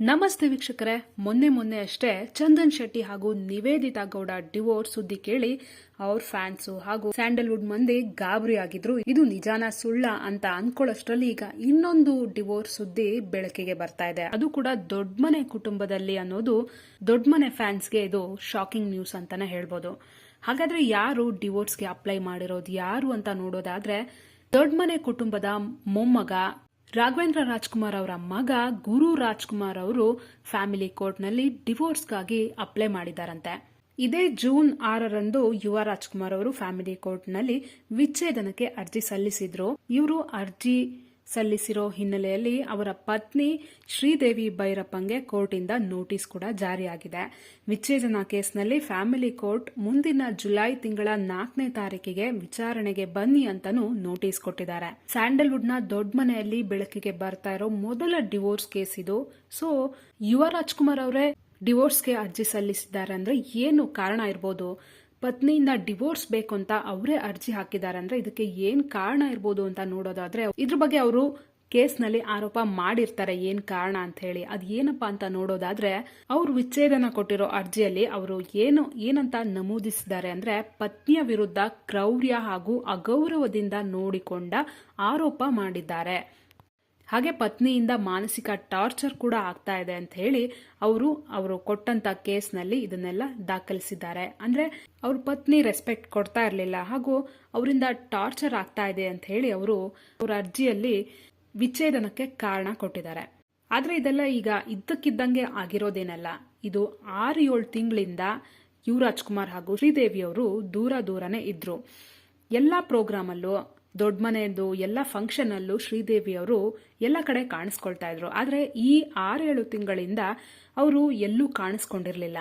ನಮಸ್ತೆ ವೀಕ್ಷಕರೇ. ಮೊನ್ನೆ ಮೊನ್ನೆ ಅಷ್ಟೇ ಚಂದನ್ ಶೆಟ್ಟಿ ಹಾಗೂ ನಿವೇದಿತಾ ಗೌಡ ಡಿವೋರ್ಸ್ ಸುದ್ದಿ ಕೇಳಿ ಅವ್ರ ಫ್ಯಾನ್ಸು ಹಾಗೂ ಸ್ಯಾಂಡಲ್ವುಡ್ ಮಂದಿ ಗಾಬರಿ ಆಗಿದ್ರು. ಇದು ನಿಜಾನ ಸುಳ್ಳ ಅಂತ ಅನ್ಕೊಳ್ಳೋಷ್ಟರಲ್ಲಿ ಈಗ ಇನ್ನೊಂದು ಡಿವೋರ್ಸ್ ಸುದ್ದಿ ಬೆಳಕಿಗೆ ಬರ್ತಾ ಇದೆ. ಅದು ಕೂಡ ದೊಡ್ಡಮನೆ ಕುಟುಂಬದಲ್ಲಿ ಅನ್ನೋದು ದೊಡ್ಡಮನೆ ಫ್ಯಾನ್ಸ್ಗೆ ಇದು ಶಾಕಿಂಗ್ ನ್ಯೂಸ್ ಅಂತಾನೆ ಹೇಳ್ಬೋದು. ಹಾಗಾದ್ರೆ ಯಾರು ಡಿವೋರ್ಸ್ಗೆ ಅಪ್ಲೈ ಮಾಡಿರೋದು, ಯಾರು ಅಂತ ನೋಡೋದಾದ್ರೆ ದೊಡ್ಡಮನೆ ಕುಟುಂಬದ ಮೊಮ್ಮಗ ರಾಘವೇಂದ್ರ ರಾಜ್ಕುಮಾರ್ ಅವರ ಮಗ ಗುರು ರಾಜ್ಕುಮಾರ್ ಅವರು ಫ್ಯಾಮಿಲಿ ಕೋರ್ಟ್ನಲ್ಲಿ ಡಿವೋರ್ಸ್ಗಾಗಿ ಅಪ್ಲೈ ಮಾಡಿದಾರಂತೆ ಇದೇ ಜೂನ್ ಆರರಂದು ಯುವ ರಾಜ್ಕುಮಾರ್ ಅವರು ಫ್ಯಾಮಿಲಿ ಕೋರ್ಟ್ನಲ್ಲಿ ವಿಚ್ಛೇದನಕ್ಕೆ ಅರ್ಜಿ ಸಲ್ಲಿಸಿದ್ರು. ಇವರು ಅರ್ಜಿ ಸಲ್ಲಿಸಿರೋ ಹಿನ್ನೆಲೆಯಲ್ಲಿ ಅವರ ಪತ್ನಿ ಶ್ರೀದೇವಿ ಭೈರಪ್ಪಂಗೆ ಕೋರ್ಟಿಂದ ನೋಟಿಸ್ ಕೂಡ ಜಾರಿಯಾಗಿದೆ. ವಿಚ್ಛೇದನ ಕೇಸ್ನಲ್ಲಿ ಫ್ಯಾಮಿಲಿ ಕೋರ್ಟ್ ಮುಂದಿನ ಜುಲೈ ತಿಂಗಳ ನಾಲ್ಕನೇ ತಾರೀಕಿಗೆ ವಿಚಾರಣೆಗೆ ಬನ್ನಿ ಅಂತಾನೂ ನೋಟಿಸ್ ಕೊಟ್ಟಿದ್ದಾರೆ. ಸ್ಯಾಂಡಲ್ವುಡ್ನ ದೊಡ್ಡ ಮನೆಯಲ್ಲಿ ಬೆಳಕಿಗೆ ಬರ್ತಾ ಇರೋ ಮೊದಲ ಡಿವೋರ್ಸ್ ಕೇಸ್ ಇದು. ಸೊ, ಯುವ ರಾಜ್ಕುಮಾರ್ ಅವರೇ ಡಿವೋರ್ಸ್ಗೆ ಅರ್ಜಿ ಸಲ್ಲಿಸಿದ್ದಾರೆ ಅಂದ್ರೆ ಏನು ಕಾರಣ ಇರ್ಬೋದು? ಪತ್ನಿಯಿಂದ ಡಿವೋರ್ಸ್ ಬೇಕು ಅಂತ ಅವರೇ ಅರ್ಜಿ ಹಾಕಿದ್ದಾರೆ ಅಂದ್ರೆ ಇದಕ್ಕೆ ಏನ್ ಕಾರಣ ಇರ್ಬೋದು ಅಂತ ನೋಡೋದಾದ್ರೆ ಇದ್ರ ಬಗ್ಗೆ ಅವರು ಕೇಸ್ನಲ್ಲಿ ಆರೋಪ ಮಾಡಿರ್ತಾರೆ ಏನ್ ಕಾರಣ ಅಂತ ಹೇಳಿ. ಅದ್ ಏನಪ್ಪಾ ಅಂತ ನೋಡೋದಾದ್ರೆ ಅವ್ರು ವಿಚ್ಛೇದನ ಕೊಟ್ಟಿರೋ ಅರ್ಜಿಯಲ್ಲಿ ಅವರು ಏನು, ಏನಂತ ನಮೂದಿಸಿದ್ದಾರೆ ಅಂದ್ರೆ ಪತ್ನಿಯ ವಿರುದ್ಧ ಕ್ರೌರ್ಯ ಹಾಗೂ ಅಗೌರವದಿಂದ ನೋಡಿಕೊಂಡ ಆರೋಪ ಮಾಡಿದ್ದಾರೆ. ಹಾಗೆ ಪತ್ನಿಯಿಂದ ಮಾನಸಿಕ ಟಾರ್ಚರ್ ಕೂಡ ಆಗ್ತಾ ಇದೆ ಅಂತ ಹೇಳಿ ಅವರು ಅವರು ಕೊಟ್ಟಂತ ಕೇಸ್ನಲ್ಲಿ ಇದನ್ನೆಲ್ಲ ದಾಖಲಿಸಿದ್ದಾರೆ. ಅಂದ್ರೆ ಅವ್ರ ಪತ್ನಿ ರೆಸ್ಪೆಕ್ಟ್ ಕೊಡ್ತಾ ಇರಲಿಲ್ಲ. ಹಾಗೂ ಅವರಿಂದ ಟಾರ್ಚರ್ ಆಗ್ತಾ ಇದೆ ಅಂತ ಹೇಳಿ ಅವರು ಅವರ ಅರ್ಜಿಯಲ್ಲಿ ವಿಚ್ಛೇದನಕ್ಕೆ ಕಾರಣ ಕೊಟ್ಟಿದ್ದಾರೆ. ಆದ್ರೆ ಇದೆಲ್ಲ ಈಗ ಇದ್ದಕ್ಕಿದ್ದಂಗೆ ಆಗಿರೋದೇನಲ್ಲ. ಇದು ಆರು ಏಳು ತಿಂಗಳಿಂದ ಯುವರಾಜ್ ಕುಮಾರ್ ಹಾಗೂ ಶ್ರೀದೇವಿ ಅವರು ದೂರ ದೂರನೇ ಇದ್ರು. ಎಲ್ಲಾ ಪ್ರೋಗ್ರಾಮಲ್ಲೂ ದೊಡ್ಡ ಮನೆಯದು ಎಲ್ಲ ಶ್ರೀದೇವಿ ಅವರು ಎಲ್ಲ ಕಡೆ ಕಾಣಿಸ್ಕೊಳ್ತಾ ಇದ್ರು. ಆದ್ರೆ ಈ ಆರೇಳು ತಿಂಗಳಿಂದ ಅವರು ಎಲ್ಲೂ ಕಾಣಿಸ್ಕೊಂಡಿರಲಿಲ್ಲ.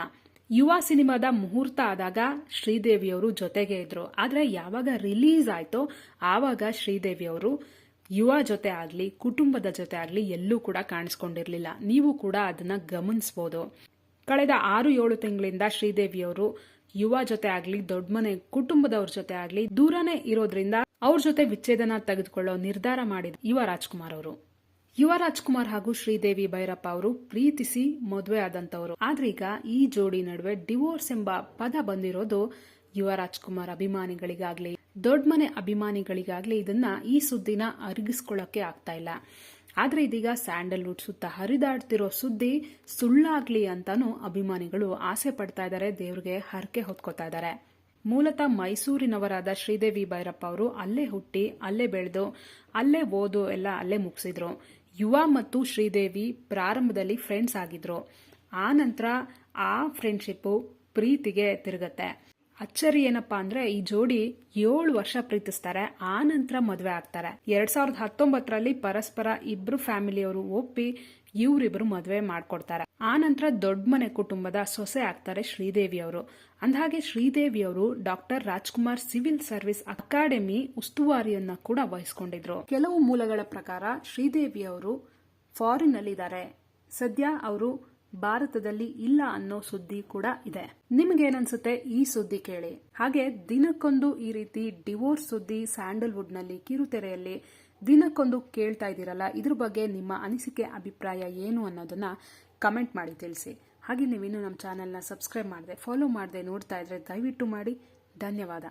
ಯುವ ಸಿನಿಮಾದ ಮುಹೂರ್ತ ಆದಾಗ ಶ್ರೀದೇವಿ ಅವರು ಜೊತೆಗೆ ಇದ್ರು. ಆದ್ರೆ ಯಾವಾಗ ರಿಲೀಸ್ ಆಯ್ತೋ ಆವಾಗ ಶ್ರೀದೇವಿ ಅವರು ಯುವ ಜೊತೆ ಆಗ್ಲಿ, ಕುಟುಂಬದ ಜೊತೆ ಆಗ್ಲಿ ಎಲ್ಲೂ ಕೂಡ ಕಾಣಿಸ್ಕೊಂಡಿರಲಿಲ್ಲ. ನೀವು ಕೂಡ ಅದನ್ನ ಗಮನಿಸಬಹುದು ಕಳೆದ ಆರು ಏಳು ತಿಂಗಳಿಂದ ಶ್ರೀದೇವಿಯವರು ಯುವ ಜೊತೆ ಆಗ್ಲಿ, ದೊಡ್ಡ ಮನೆ, ಕುಟುಂಬದವ್ರ ಜೊತೆ ಆಗ್ಲಿ ದೂರನೇ ಇರೋದ್ರಿಂದ ಅವ್ರ ಜೊತೆ ವಿಚ್ಛೇದನ ತೆಗೆದುಕೊಳ್ಳೋ ನಿರ್ಧಾರ ಮಾಡಿದ ಯುವ ರಾಜ್ಕುಮಾರ್ ಅವರು. ಯುವ ರಾಜ್ಕುಮಾರ್ ಹಾಗೂ ಶ್ರೀದೇವಿ ಭೈರಪ್ಪ ಅವರು ಪ್ರೀತಿಸಿ ಮದುವೆ ಆದಂತವರು. ಆದ್ರೀಗ ಈ ಜೋಡಿ ನಡುವೆ ಡಿವೋರ್ಸ್ ಎಂಬ ಪದ ಬಂದಿರೋದು ಯುವ ರಾಜ್ಕುಮಾರ್ ಅಭಿಮಾನಿಗಳಿಗಾಗ್ಲಿ, ದೊಡ್ಡ ಮನೆ ಅಭಿಮಾನಿಗಳಿಗಾಗ್ಲಿ ಇದನ್ನ ಈ ಸುದ್ದಿನ ಅರಗಿಸ್ಕೊಳ್ಳಕ್ಕೆ ಆಗ್ತಾ ಇಲ್ಲ. ಆದ್ರೆ ಇದೀಗ ಸ್ಯಾಂಡಲ್ವುಡ್ ಸುತ್ತ ಹರಿದಾಡ್ತಿರೋ ಸುದ್ದಿ ಸುಳ್ಳಾಗ್ಲಿ ಅಂತಾನು ಅಭಿಮಾನಿಗಳು ಆಸೆ ಪಡ್ತಾ ಇದ್ದಾರೆ ದೇವ್ರಿಗೆ ಹರಕೆ ಹೊತ್ಕೋತಾ ಇದ್ದಾರೆ ಮೂಲತಃ ಮೈಸೂರಿನವರಾದ ಶ್ರೀದೇವಿ ಭೈರಪ್ಪ ಅವರು ಅಲ್ಲೇ ಹುಟ್ಟಿ, ಅಲ್ಲೇ ಬೆಳೆದು, ಅಲ್ಲೇ ಓದು ಎಲ್ಲ ಅಲ್ಲೇ ಮುಗಿಸಿದ್ರು. ಯುವ ಮತ್ತು ಶ್ರೀದೇವಿ ಪ್ರಾರಂಭದಲ್ಲಿ ಫ್ರೆಂಡ್ಸ್ ಆಗಿದ್ರು. ಆ ನಂತರ ಆ ಫ್ರೆಂಡ್ಶಿಪ್ಪು ಪ್ರೀತಿಗೆ ತಿರುಗತ್ತೆ. ಅಚ್ಚರಿ ಏನಪ್ಪಾ ಅಂದ್ರೆ ಈ ಜೋಡಿ ಏಳು ವರ್ಷ ಪ್ರೀತಿಸ್ತಾರೆ, ಆ ನಂತರ ಮದುವೆ ಆಗ್ತಾರೆ. ಎರಡ್ ಸಾವಿರದ ಹತ್ತೊಂಬತ್ತರಲ್ಲಿ ಪರಸ್ಪರ ಇಬ್ರು ಫ್ಯಾಮಿಲಿಯವರು ಒಪ್ಪಿ ಇವರಿಬ್ರು ಮದುವೆ ಮಾಡ್ಕೊಡ್ತಾರೆ. ಆ ನಂತರ ದೊಡ್ಡ ಮನೆ ಕುಟುಂಬದ ಸೊಸೆ ಆಗ್ತಾರೆ ಶ್ರೀದೇವಿ ಅವರು ಅಂದಹಾಗೆ ಶ್ರೀದೇವಿ ಅವರು doctor Rajkumar civil service academy ಉಸ್ತುವಾರಿಯನ್ನ ಕೂಡ ವಹಿಸ್ಕೊಂಡಿದ್ರು. ಕೆಲವು ಮೂಲಗಳ ಪ್ರಕಾರ ಶ್ರೀದೇವಿ ಅವರು ಫಾರಿನ್ ನಲ್ಲಿದ್ದಾರೆ ಸದ್ಯ ಅವರು ಭಾರತದಲ್ಲಿ ಇಲ್ಲ ಅನ್ನೋ ಸುದ್ದಿ ಕೂಡ ಇದೆ. ನಿಮ್ಗೇನನ್ಸುತ್ತೆ ಈ ಸುದ್ದಿ ಕೇಳಿ? ಹಾಗೆ ದಿನಕ್ಕೊಂದು ಈ ರೀತಿ ಡಿವೋರ್ಸ್ ಸುದ್ದಿ ಸ್ಯಾಂಡಲ್ವುಡ್ನಲ್ಲಿ ಕಿರುತೆರೆಯಲ್ಲಿ ದಿನಕ್ಕೊಂದು ಕೇಳ್ತಾ ಇದ್ದೀರಲ್ಲ, ಇದ್ರ ಬಗ್ಗೆ ನಿಮ್ಮ ಅನಿಸಿಕೆ, ಅಭಿಪ್ರಾಯ ಏನು ಅನ್ನೋದನ್ನ ಕಮೆಂಟ್ ಮಾಡಿ ತಿಳಿಸಿ. ಹಾಗೆ ನೀವಿನ್ನೂ ನಮ್ಮ ಚಾನೆಲ್ನ ಸಬ್ಸ್ಕ್ರೈಬ್ ಮಾಡದೆ, ಫಾಲೋ ಮಾಡದೆ ನೋಡ್ತಾ ಇದ್ರೆ ದಯವಿಟ್ಟು ಮಾಡಿ. ಧನ್ಯವಾದ.